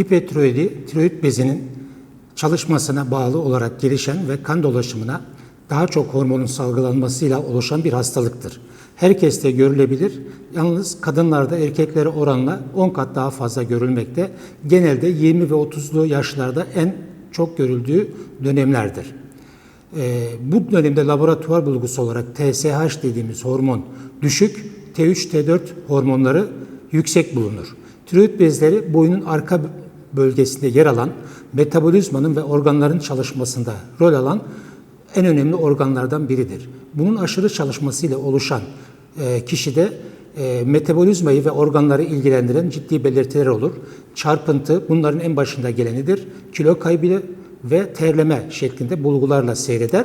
hipotiroidi, tiroid bezinin çalışmasına bağlı olarak gelişen ve kan dolaşımına daha çok hormonun salgılanmasıyla oluşan bir hastalıktır. Herkeste görülebilir. Yalnız kadınlarda erkeklere oranla 10 kat daha fazla görülmekte. Genelde 20 ve 30'lu yaşlarda en çok görüldüğü dönemlerdir. Ee, bu dönemde laboratuvar bulgusu olarak TSH dediğimiz hormon düşük, T3, T4 hormonları yüksek bulunur. Tiroid bezleri boyunun arka bölgesinde yer alan metabolizmanın ve organların çalışmasında rol alan en önemli organlardan biridir. Bunun aşırı çalışmasıyla oluşan e, kişide e, metabolizmayı ve organları ilgilendiren ciddi belirtiler olur. Çarpıntı bunların en başında gelenidir. Kilo kaybı ve terleme şeklinde bulgularla seyreder.